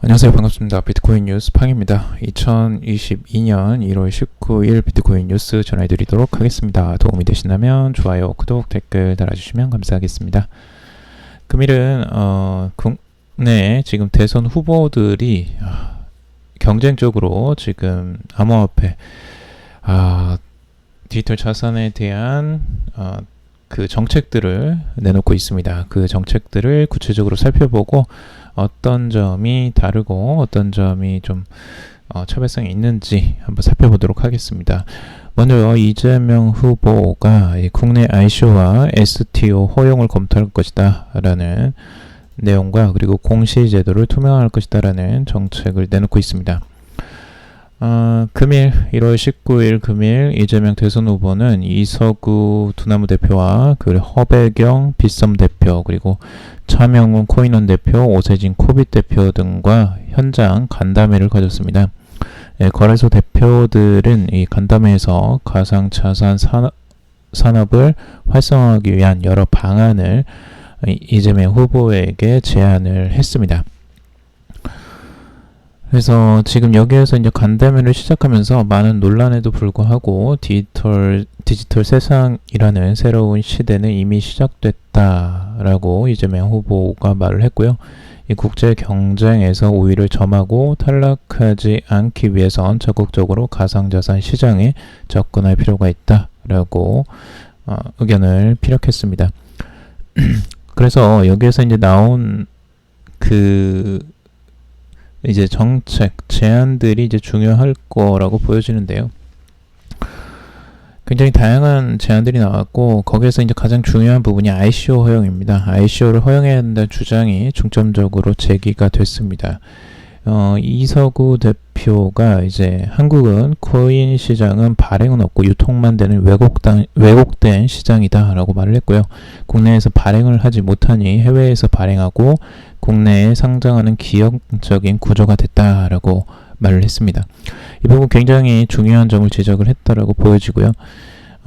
안녕하세요. 반갑습니다. 비트코인 뉴스 팡입니다. 2022년 1월 19일 비트코인 뉴스 전해드리도록 하겠습니다. 도움이 되신다면 좋아요, 구독, 댓글 달아주시면 감사하겠습니다. 금일은 어, 국내 지금 대선 후보들이 아, 경쟁적으로 지금 암호화폐 아, 디지털 자산에 대한 어, 그 정책들을 내놓고 있습니다. 그 정책들을 구체적으로 살펴보고 어떤 점이 다르고 어떤 점이 좀 어, 차별성이 있는지 한번 살펴보도록 하겠습니다. 먼저 이재명 후보가 이 국내 ICO와 STO 허용을 검토할 것이다 라는 내용과 그리고 공시 제도를 투명할 것이다 라는 정책을 내놓고 있습니다. 어, 금일 1월 19일 금일 이재명 대선 후보는 이서구 두나무 대표와 그 허배경 빗썸 대표 그리고 차명훈 코인원 대표, 오세진 코빗 대표 등과 현장 간담회를 가졌습니다. 예, 거래소 대표들은 이 간담회에서 가상자산 산업, 산업을 활성화하기 위한 여러 방안을 이재명 후보에게 제안을 했습니다. 그래서 지금 여기에서 이제 간담회를 시작하면서 많은 논란에도 불구하고 디지털 디지털 세상이라는 새로운 시대는 이미 시작됐다라고 이재명 후보가 말을 했고요. 이 국제 경쟁에서 우위를 점하고 탈락하지 않기 위해선 적극적으로 가상자산 시장에 접근할 필요가 있다라고 어, 의견을 피력했습니다. 그래서 여기에서 이제 나온 그 이제 정책 제안들이 이제 중요할 거라고 보여지는데요. 굉장히 다양한 제안들이 나왔고 거기에서 이제 가장 중요한 부분이 ICO 허용입니다. ICO를 허용해야 한다는 주장이 중점적으로 제기가 됐습니다. 어, 이서구 대표가 이제 한국은 코인 시장은 발행은 없고 유통만 되는 왜곡단, 왜곡된 시장이다 라고 말을 했고요. 국내에서 발행을 하지 못하니 해외에서 발행하고 국내에 상장하는 기업적인 구조가 됐다 라고 말을 했습니다. 이 부분 굉장히 중요한 점을 지적을 했다라고 보여지고요.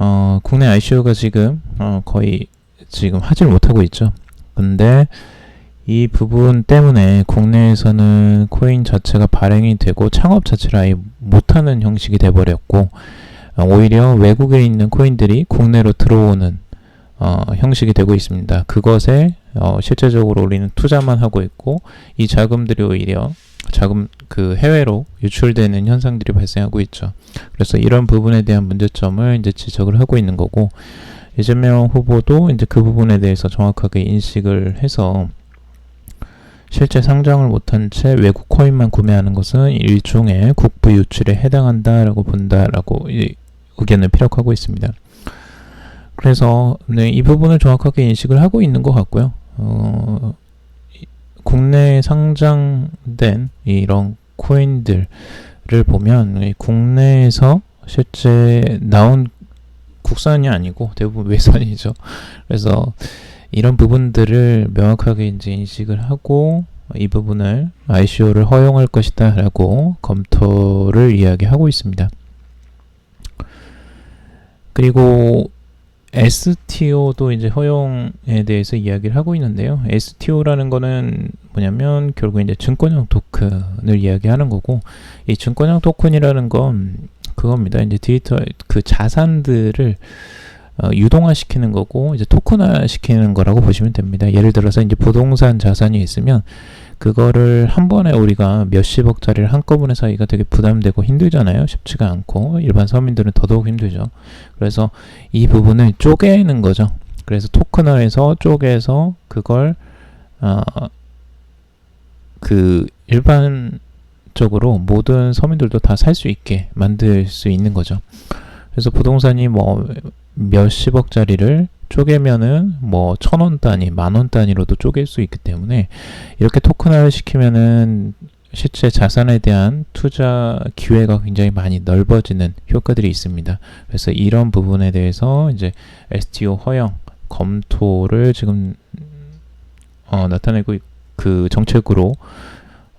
어, 국내 ICO가 지금 어, 거의 지금 하질 못하고 있죠. 근데 이 부분 때문에 국내에서는 코인 자체가 발행이 되고 창업 자체를 아예 못하는 형식이 돼버렸고 어, 오히려 외국에 있는 코인들이 국내로 들어오는 어, 형식이 되고 있습니다. 그것에 어, 실제적으로 우리는 투자만 하고 있고 이 자금들이 오히려 자금 그 해외로 유출되는 현상들이 발생하고 있죠. 그래서 이런 부분에 대한 문제점을 이제 지적을 하고 있는 거고 이재명 후보도 이제 그 부분에 대해서 정확하게 인식을 해서 실제 상장을 못한 채 외국 코인만 구매하는 것은 일종의 국부 유출에 해당한다라고 본다라고 의견을 피력하고 있습니다. 그래서 네, 이 부분을 정확하게 인식을 하고 있는 것 같고요. 어, 국내에 상장된 이런 코인들을 보면 국내에서 실제 나온 국산이 아니고 대부분 외산이죠. 그래서 이런 부분들을 명확하게 이제 인식을 하고 이 부분을 ICO를 허용할 것이다 라고 검토를 이야기하고 있습니다. 그리고 STO도 이제 허용에 대해서 이야기를 하고 있는데요. STO라는 거는 뭐냐면 결국 이제 증권형 토큰을 이야기하는 거고 이 증권형 토큰이라는 건 그겁니다. 이제 디지털 그 자산들을 어, 유동화 시키는 거고 이제 토큰화 시키는 거라고 보시면 됩니다. 예를 들어서 이제 부동산 자산이 있으면 그거를 한 번에 우리가 몇십억짜리를 한꺼번에 사기가 되게 부담되고 힘들잖아요. 쉽지가 않고 일반 서민들은 더더욱 힘들죠. 그래서 이 부분을 쪼개는 거죠. 그래서 토큰화해서 쪼개서 그걸 어, 그 일반 적으로 모든 서민들도 다 살 수 있게 만들 수 있는 거죠. 그래서 부동산이 뭐 몇십억짜리를 쪼개면은 뭐 천 원 단위, 만 원 단위로도 쪼갤 수 있기 때문에 이렇게 토큰화를 시키면은 실제 자산에 대한 투자 기회가 굉장히 많이 넓어지는 효과들이 있습니다. 그래서 이런 부분에 대해서 이제 STO 허용 검토를 지금 어, 나타내고 그 정책으로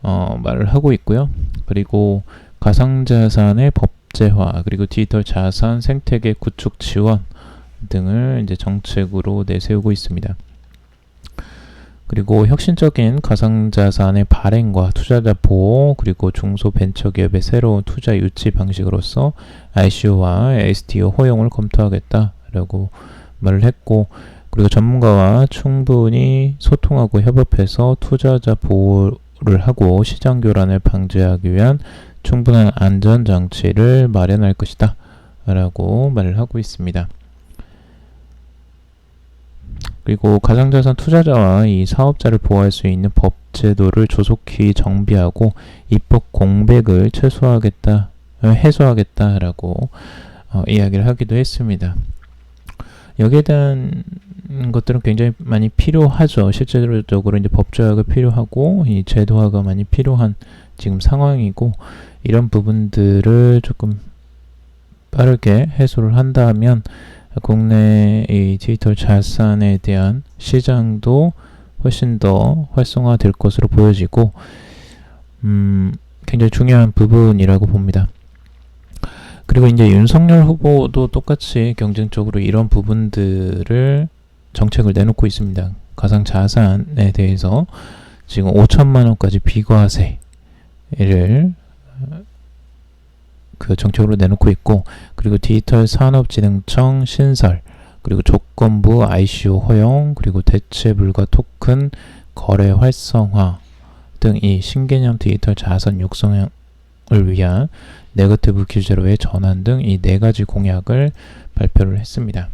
어, 말을 하고 있고요. 그리고 가상자산의 법 제화 그리고 디지털 자산 생태계 구축 지원 등을 이제 정책으로 내세우고 있습니다. 그리고 혁신적인 가상자산의 발행과 투자자 보호, 그리고 중소벤처기업의 새로운 투자 유치 방식으로서 ICO와 STO 허용을 검토하겠다라고 말을 했고, 그리고 전문가와 충분히 소통하고 협업해서 투자자 보호를 하고 시장 교란을 방지하기 위한 충분한 안전 장치를 마련할 것이다. 라고 말을 하고 있습니다. 그리고 가상자산 투자자와 이 사업자를 보호할 수 있는 법 제도를 조속히 정비하고 입법 공백을 최소화하겠다, 어, 해소하겠다라고 어, 이야기를 하기도 했습니다. 여기에 대한 것들은 굉장히 많이 필요하죠. 실제적으로 이제 법조화가 필요하고 이 제도화가 많이 필요한 지금 상황이고 이런 부분들을 조금 빠르게 해소를 한다면 국내 이 디지털 자산에 대한 시장도 훨씬 더 활성화될 것으로 보여지고 음, 굉장히 중요한 부분이라고 봅니다. 그리고 이제 윤석열 후보도 똑같이 경쟁적으로 이런 부분들을 정책을 내놓고 있습니다. 가상 자산에 대해서 지금 5천만 원까지 비과세를 그 정책으로 내놓고 있고 그리고 디지털 산업진흥청 신설 그리고 조건부 ICO 허용 그리고 대체 불가 토큰 거래 활성화 등 이 신개념 디지털 자산 육성을 위한 네거티브 규제로의 전환 등 이 네 가지 공약을 발표를 했습니다.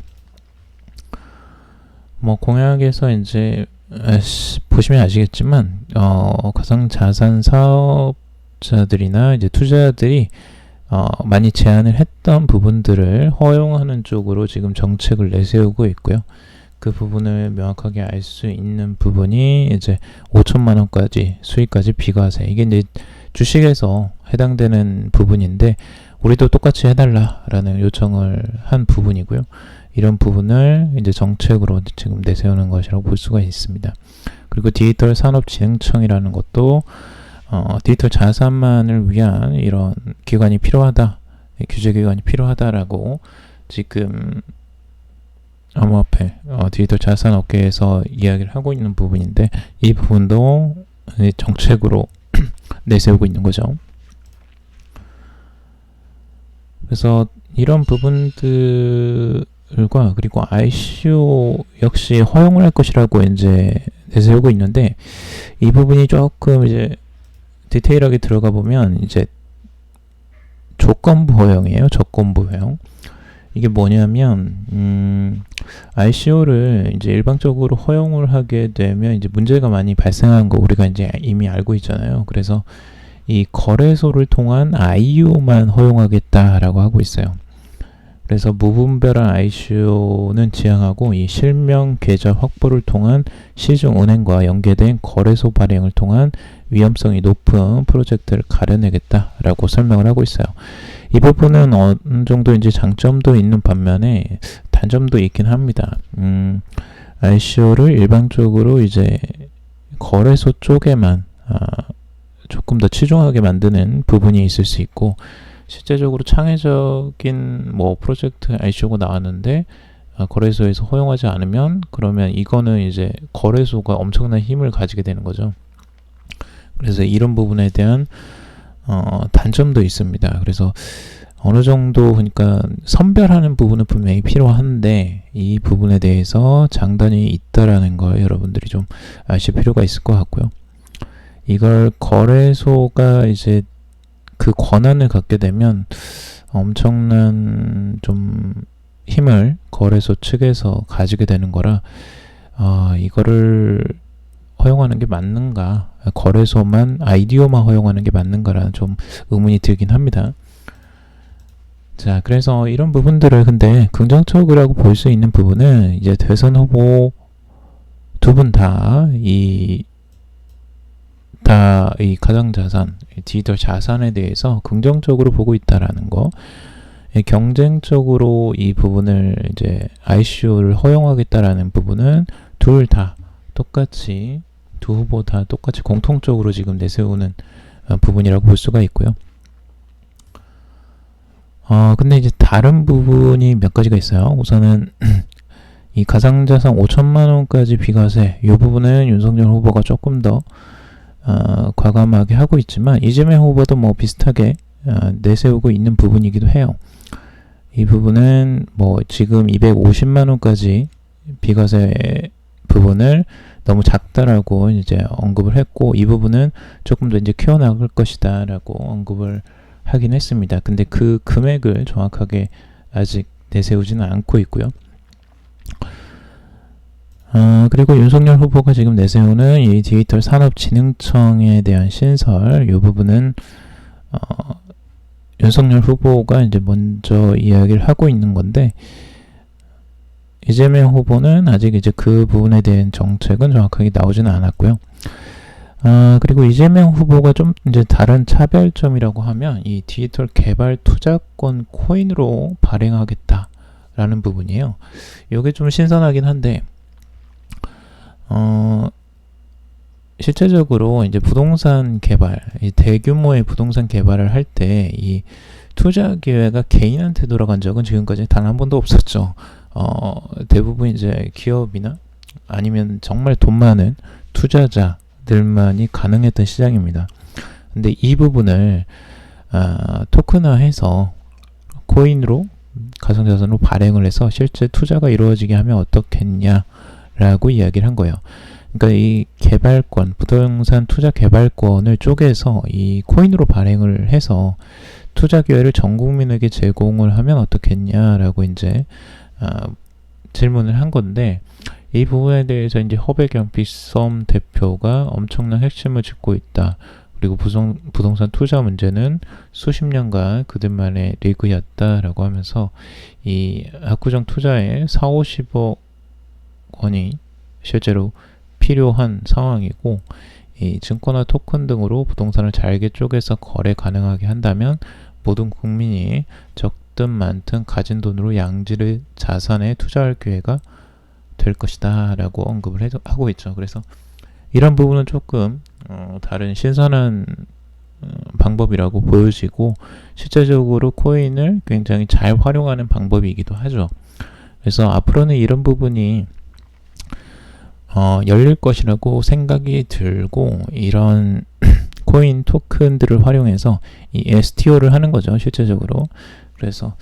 뭐 공약에서 이제 보시면 아시겠지만 어, 가상 자산 사업 자들이나 이제 투자자들이 어, 많이 제한을 했던 부분들을 허용하는 쪽으로 지금 정책을 내세우고 있고요. 그 부분을 명확하게 알 수 있는 부분이 이제 5천만 원까지 수익까지 비과세 이게 이제 주식에서 해당되는 부분인데 우리도 똑같이 해달라라는 요청을 한 부분이고요. 이런 부분을 이제 정책으로 지금 내세우는 것이라고 볼 수가 있습니다. 그리고 디지털 산업진흥청이라는 것도 어, 디지털 자산만을 위한 이런 기관이 필요하다, 규제 기관이 필요하다라고 지금 암호화폐, 어, 디지털 자산 업계에서 이야기를 하고 있는 부분인데 이 부분도 정책으로 내세우고 있는 거죠. 그래서 이런 부분들과 그리고 ICO 역시 허용을 할 것이라고 이제 내세우고 있는데 이 부분이 조금 이제 디테일하게 들어가 보면 이제 조건부 허용이에요. 조건부 허용. 이게 뭐냐면 음, ICO를 이제 일방적으로 허용을 하게 되면 이제 문제가 많이 발생한 거 우리가 이제 이미 알고 있잖아요. 그래서 이 거래소를 통한 IO만 허용하겠다라고 하고 있어요. 그래서 무분별한 ICO는 지향하고 이 실명 계좌 확보를 통한 시중 은행과 연계된 거래소 발행을 통한 위험성이 높은 프로젝트를 가려내겠다라고 설명을 하고 있어요. 이 부분은 어느 정도 이제 장점도 있는 반면에 단점도 있긴 합니다. 음, ICO를 일반적으로 이제 거래소 쪽에만 아, 조금 더 치중하게 만드는 부분이 있을 수 있고 실제적으로 창의적인 뭐 프로젝트 ICO가 나왔는데 아, 거래소에서 허용하지 않으면 그러면 이거는 이제 거래소가 엄청난 힘을 가지게 되는 거죠. 그래서 이런 부분에 대한 어, 단점도 있습니다. 그래서 어느 정도 그러니까 선별하는 부분은 분명히 필요한데 이 부분에 대해서 장단이 있다라는 걸 여러분들이 좀 아실 필요가 있을 것 같고요. 이걸 거래소가 이제 그 권한을 갖게 되면 엄청난 좀 힘을 거래소 측에서 가지게 되는 거라 어, 이거를 허용하는 게 맞는가 거래소만 아이디어만 허용하는 게 맞는가라는 좀 의문이 들긴 합니다. 자, 그래서 이런 부분들을 근데 긍정적이라고 볼 수 있는 부분은 이제 대선 후보 두 분 다 이 다 이 가상자산, 디지털 자산에 대해서 긍정적으로 보고 있다라는 거. 경쟁적으로 이 부분을 이제 ICO를 허용하겠다라는 부분은 둘 다 똑같이 두 후보 다 똑같이 공통적으로 지금 내세우는 어, 부분이라고 볼 수가 있고요. 어, 근데 이제 다른 부분이 몇 가지가 있어요. 우선은 이 가상자산 5천만 원까지 비과세 이 부분은 윤석열 후보가 조금 더 어, 과감하게 하고 있지만 이재명 후보도 뭐 비슷하게 어, 내세우고 있는 부분이기도 해요. 이 부분은 뭐 지금 250만 원까지 비과세 부분을 너무 작다라고 이제 언급을 했고 이 부분은 조금 더 이제 키워나갈 것이다라고 언급을 하긴 했습니다. 근데 그 금액을 정확하게 아직 내세우지는 않고 있고요. 어, 그리고 윤석열 후보가 지금 내세우는 이 디지털 산업진흥청에 대한 신설 이 부분은 어, 윤석열 후보가 이제 먼저 이야기를 하고 있는 건데 이재명 후보는 아직 이제 그 부분에 대한 정책은 정확하게 나오지는 않았고요. 아, 그리고 이재명 후보가 좀 이제 다른 차별점이라고 하면 이 디지털 개발 투자권 코인으로 발행하겠다라는 부분이에요. 이게 좀 신선하긴 한데, 어, 실제적으로 이제 부동산 개발, 이 대규모의 부동산 개발을 할 때 이 투자 기회가 개인한테 돌아간 적은 지금까지 단 한 번도 없었죠. 어, 대부분 이제 기업이나 아니면 정말 돈 많은 투자자들만이 가능했던 시장입니다. 근데 이 부분을 아, 토큰화해서 코인으로 가상자산으로 발행을 해서 실제 투자가 이루어지게 하면 어떻겠냐라고 이야기를 한 거예요. 그러니까 이 개발권, 부동산 투자 개발권을 쪼개서 이 코인으로 발행을 해서 투자 기회를 전 국민에게 제공을 하면 어떻겠냐라고 이제 아, 질문을 한 건데 이 부분에 대해서 이제 허배경 빗썸 대표가 엄청난 핵심을 짚고 있다. 그리고 부동, 부동산 투자 문제는 수십 년간 그들만의 리그였다라고 하면서 이 압구정 투자에 4, 50억 원이 실제로 필요한 상황이고 이 증권화 토큰 등으로 부동산을 잘게 쪼개서 거래 가능하게 한다면 모든 국민이 적 든 많든 가진 돈으로 양질의 자산에 투자할 기회가 될 것이다 라고 언급을 해, 하고 있죠. 그래서 이런 부분은 조금 어, 다른 신선한 어, 방법이라고 보여지고 실제적으로 코인을 굉장히 잘 활용하는 방법이기도 하죠. 그래서 앞으로는 이런 부분이 어, 열릴 것이라고 생각이 들고 이런 코인 토큰들을 활용해서 이 STO를 하는 거죠 실제적으로 그래서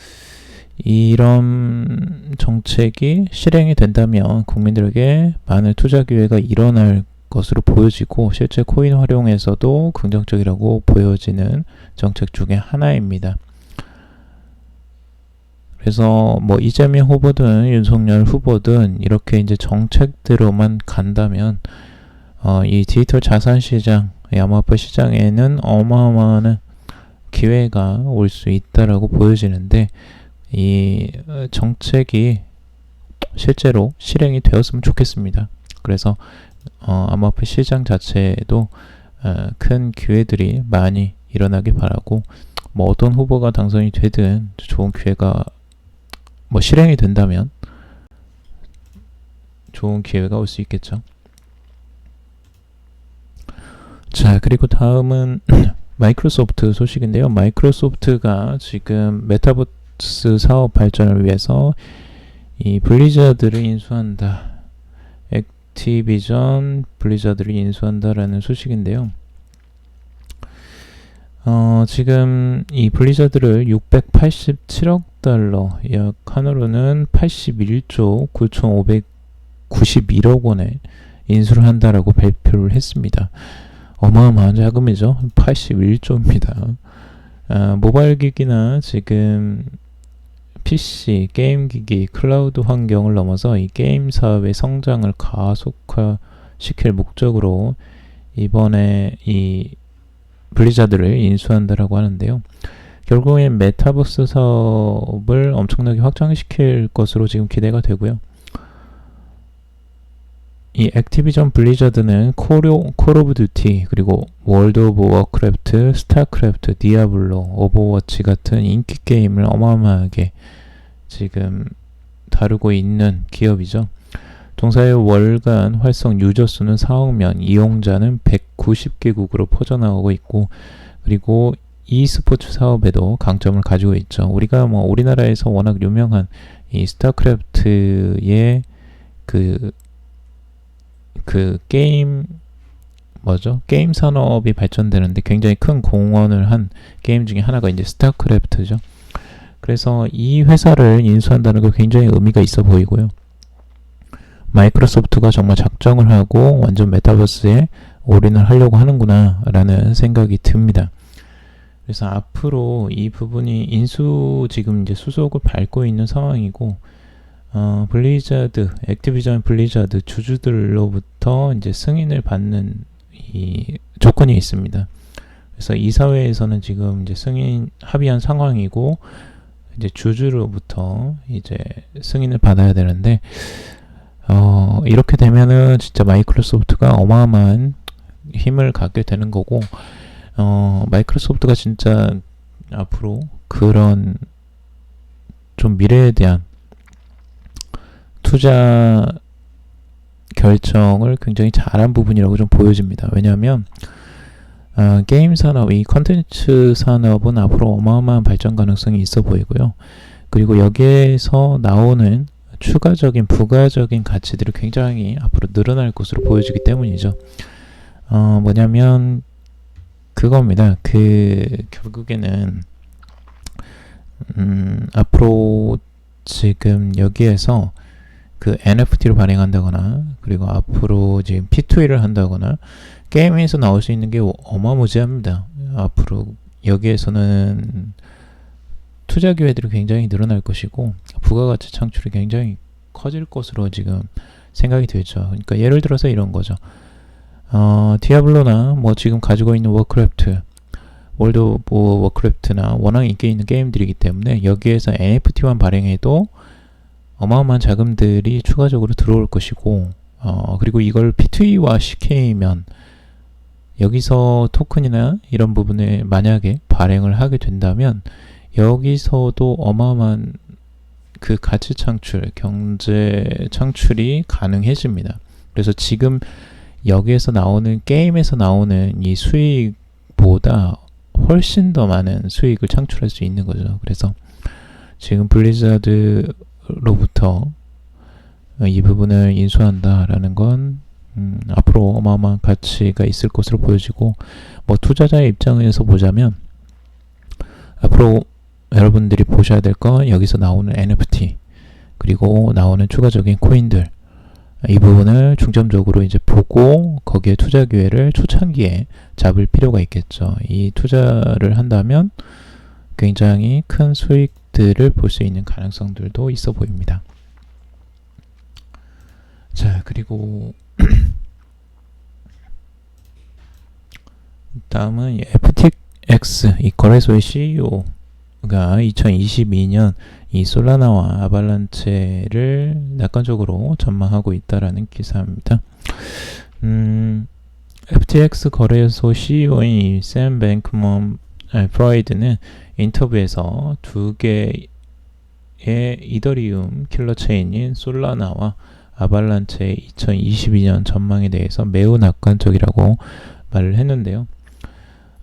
이런 정책이 실행이 된다면 국민들에게 많은 투자 기회가 일어날 것으로 보여지고 실제 코인 활용에서도 긍정적이라고 보여지는 정책 중에 하나입니다. 그래서 뭐 이재명 후보든 윤석열 후보든 이렇게 이제 정책대로만 간다면 어, 이 디지털 자산 시장, 야마화 시장에는 어마어마한 기회가 올 수 있다라고 보여지는데 이 어, 정책이 실제로 실행이 되었으면 좋겠습니다. 그래서 어, 암호화폐 시장 자체에도 어, 큰 기회들이 많이 일어나길 바라고 뭐 어떤 후보가 당선이 되든 좋은 기회가 뭐 실행이 된다면 좋은 기회가 올 수 있겠죠. 자, 그리고 다음은 마이크로소프트 소식인데요. 마이크로소프트가 지금 메타버스 사업 발전을 위해서 이 블리자드를 인수한다. 액티비전 블리자드를 인수한다라는 소식인데요. 어, 지금 이 블리자드를 687억 달러, 약 한으로는 81조 9,591억 원에 인수를 한다라고 발표를 했습니다. 어마어마한 자금이죠. 81조입니다. 아, 모바일 기기나 지금 PC, 게임 기기, 클라우드 환경을 넘어서 이 게임 사업의 성장을 가속화시킬 목적으로 이번에 이 블리자드를 인수한다라고 하는데요. 결국엔 메타버스 사업을 엄청나게 확장시킬 것으로 지금 기대가 되고요. 이 액티비전 블리자드는 콜 오브 듀티 그리고 월드 오브 워크래프트, 스타크래프트, 디아블로, 오버워치 같은 인기 게임을 어마어마하게 지금 다루고 있는 기업이죠. 동사의 월간 활성 유저 수는 4억 명, 이용자는 190개국으로 퍼져나가고 있고 그리고 e스포츠 사업에도 강점을 가지고 있죠. 우리가 뭐 우리나라에서 워낙 유명한 이 스타크래프트의 그, 그 게임, 뭐죠? 게임 산업이 발전되는데 굉장히 큰 공헌을 한 게임 중에 하나가 이제 스타크래프트죠. 그래서 이 회사를 인수한다는 거 굉장히 의미가 있어 보이고요. 마이크로소프트가 정말 작정을 하고 완전 메타버스에 올인을 하려고 하는구나 라는 생각이 듭니다. 그래서 앞으로 이 부분이 인수 지금 이제 수속을 밟고 있는 상황이고 어, 블리자드, 액티비전 블리자드 주주들로부터 이제 승인을 받는 이 조건이 있습니다. 그래서 이사회에서는 지금 이제 승인 합의한 상황이고 이제 주주로부터 이제 승인을 받아야 되는데 어, 이렇게 되면은 진짜 마이크로소프트가 어마어마한 힘을 갖게 되는 거고 어, 마이크로소프트가 진짜 앞으로 그런 좀 미래에 대한 투자 결정을 굉장히 잘한 부분이라고 좀 보여집니다. 왜냐하면 어, 게임 산업, 이 컨텐츠 산업은 앞으로 어마어마한 발전 가능성이 있어 보이고요. 그리고 여기에서 나오는 추가적인 부가적인 가치들이 굉장히 앞으로 늘어날 것으로 보여지기 때문이죠. 어, 뭐냐면 그겁니다. 그 결국에는 음, 앞으로 지금 여기에서 그 NFT를 발행한다거나 그리고 앞으로 지금 P2E를 한다거나 게임에서 나올 수 있는 게 어마무지합니다. 앞으로 여기에서는 투자 기회들이 굉장히 늘어날 것이고 부가가치 창출이 굉장히 커질 것으로 지금 생각이 되죠. 그러니까 예를 들어서 이런 거죠. 어, 디아블로나 뭐 지금 가지고 있는 워크래프트, 월드 오브 워크래프트나 워낙 인기 있는 게임들이기 때문에 여기에서 NFT만 발행해도 어마어마한 자금들이 추가적으로 들어올 것이고 어, 그리고 이걸 P2E와 CK면 여기서 토큰이나 이런 부분에 만약에 발행을 하게 된다면 여기서도 어마어마한 그 가치 창출, 경제 창출이 가능해집니다. 그래서 지금 여기에서 나오는 게임에서 나오는 이 수익보다 훨씬 더 많은 수익을 창출할 수 있는 거죠. 그래서 지금 블리자드 로부터 이 부분을 인수한다라는 건 음, 앞으로 어마어마한 가치가 있을 것으로 보여지고 뭐 투자자의 입장에서 보자면 앞으로 여러분들이 보셔야 될 건 여기서 나오는 NFT 그리고 나오는 추가적인 코인들 이 부분을 중점적으로 이제 보고 거기에 투자 기회를 초창기에 잡을 필요가 있겠죠. 이 투자를 한다면 굉장히 큰 수익 들을 볼 수 있는 가능성들도 있어 보입니다. 자, 그리고 다음은 FTX 이 거래소의 CEO가 2022년 이 솔라나와 아발란체를 낙관적으로 전망하고 있다라는 기사입니다. 음, FTX 거래소 CEO인 샘 뱅크먼 프라이드는 인터뷰에서 두 개의 이더리움 킬러 체인인 솔라나와 아발란체의 2022년 전망에 대해서 매우 낙관적이라고 말을 했는데요.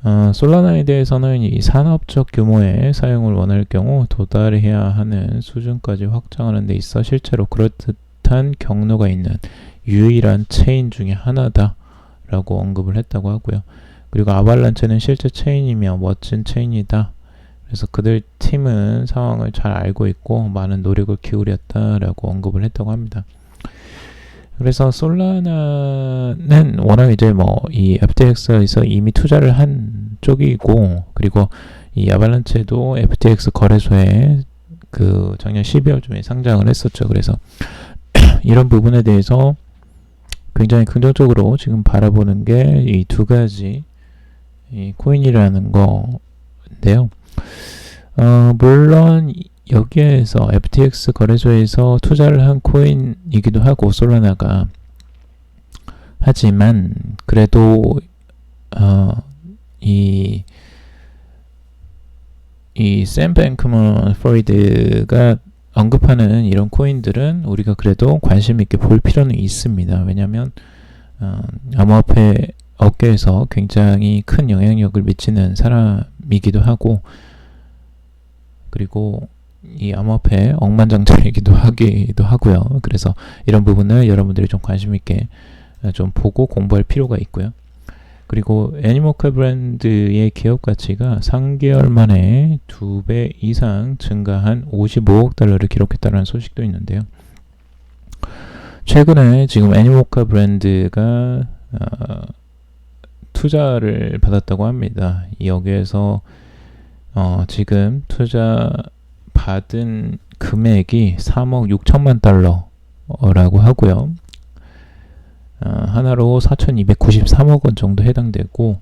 어, 솔라나에 대해서는 이 산업적 규모의 사용을 원할 경우 도달해야 하는 수준까지 확장하는 데 있어 실제로 그럴듯한 경로가 있는 유일한 체인 중에 하나다 라고 언급을 했다고 하고요. 그리고 아발란체는 실제 체인이며 멋진 체인이다. 그래서 그들 팀은 상황을 잘 알고 있고 많은 노력을 기울였다라고 언급을 했다고 합니다. 그래서 솔라나는 워낙 이제 뭐 이 FTX에서 이미 투자를 한 쪽이고 그리고 이 아발란체도 FTX 거래소에 그 작년 12월쯤에 상장을 했었죠. 그래서 이런 부분에 대해서 굉장히 긍정적으로 지금 바라보는 게 이 두 가지 이 코인이라는 건데요. 어, 물론 여기에서 FTX 거래소에서 투자를 한 코인이기도 하고 솔라나가 하지만 그래도 어, 이 이샘 뱅크먼 프로이드가 언급하는 이런 코인들은 우리가 그래도 관심 있게 볼 필요는 있습니다. 왜냐하면 어, 암호화폐 업계에서 굉장히 큰 영향력을 미치는 사람이기도 하고 그리고 이 암호화폐 억만장자이기도 하기도 하고요. 그래서 이런 부분을 여러분들이 좀 관심 있게 어, 좀 보고 공부할 필요가 있고요. 그리고 애니모카 브랜드의 기업 가치가 3개월 만에 2배 이상 증가한 55억 달러를 기록했다는 소식도 있는데요. 최근에 지금 애니모카 브랜드가 어, 투자를 받았다고 합니다. 여기에서 어, 지금 투자 받은 금액이 3억 6천만 달러라고 하고요. 어, 하나로 4,293억 원 정도 해당되고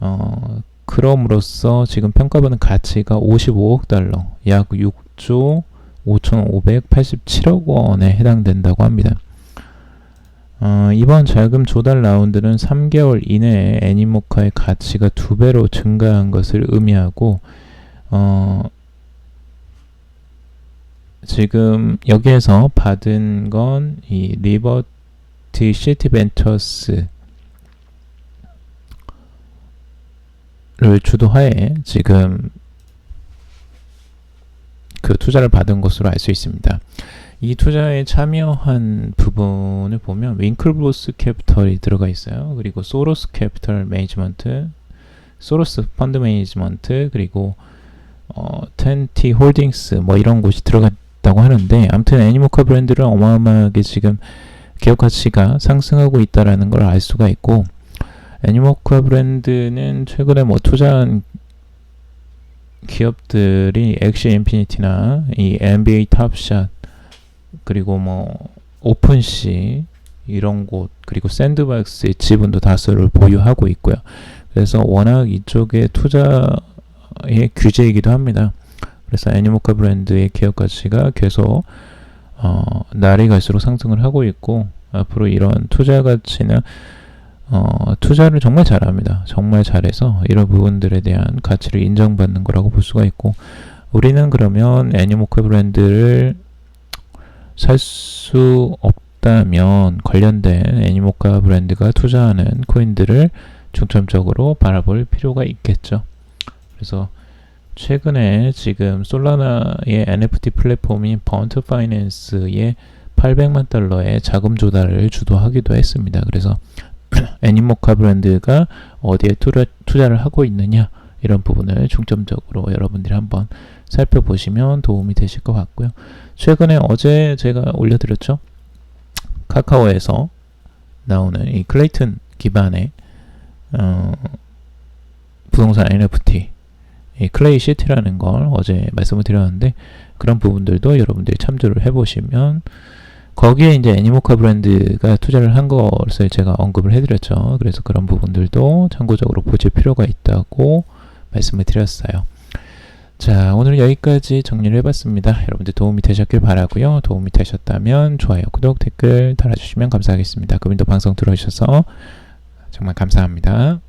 어, 그럼으로써 지금 평가받는 가치가 55억 달러, 약 6조 5,587억 원에 해당된다고 합니다. 어, 이번 자금 조달 라운드는 3개월 이내에 애니모카의 가치가 두 배로 증가한 것을 의미하고 어, 지금 여기에서 받은 건 이 리버티 시티 벤처스 를 주도하에 지금 그 투자를 받은 것으로 알 수 있습니다. 이 투자에 참여한 부분을 보면 윙클브로스 캐피털이 들어가 있어요. 그리고 소로스 캐피털 매니지먼트, 소로스 펀드 매니지먼트, 그리고 어, 텐티 홀딩스 뭐 이런 곳이 들어갔다고 하는데 아무튼 애니모카 브랜드를 어마어마하게 지금 기업 가치가 상승하고 있다라는 걸 알 수가 있고 애니모카 브랜드는 최근에 뭐 투자한 기업들이 엑시 인피니티나 이 NBA 탑샷 그리고 뭐 오픈시 이런 곳 그리고 샌드박스의 지분도 다수를 보유하고 있고요. 그래서 워낙 이쪽에 투자의 규제이기도 합니다. 그래서 애니모카 브랜드의 기업 가치가 계속 어, 날이 갈수록 상승을 하고 있고 앞으로 이런 투자 가치는 어, 투자를 정말 잘합니다. 정말 잘해서 이런 부분들에 대한 가치를 인정받는 거라고 볼 수가 있고 우리는 그러면 애니모카 브랜드를 살 수 없다면 관련된 애니모카 브랜드가 투자하는 코인들을 중점적으로 바라볼 필요가 있겠죠. 그래서 최근에 지금 솔라나의 NFT 플랫폼인 번트 파이낸스의 800만 달러의 자금 조달을 주도하기도 했습니다. 그래서 애니모카 브랜드가 어디에 투자, 투자를 하고 있느냐 이런 부분을 중점적으로 여러분들이 한번 살펴보시면 도움이 되실 것 같고요. 최근에 어제 제가 올려드렸죠. 카카오에서 나오는 이 클레이튼 기반의 어, 부동산 NFT 이 클레이 시티라는 걸 어제 말씀을 드렸는데 그런 부분들도 여러분들이 참조를 해보시면 거기에 이제 애니모카 브랜드가 투자를 한 것을 제가 언급을 해드렸죠. 그래서 그런 부분들도 참고적으로 보실 필요가 있다고 말씀을 드렸어요. 자, 오늘 여기까지 정리를 해봤습니다. 여러분들 도움이 되셨길 바라고요. 도움이 되셨다면 좋아요, 구독, 댓글 달아주시면 감사하겠습니다. 그분도 방송 들어주셔서 정말 감사합니다.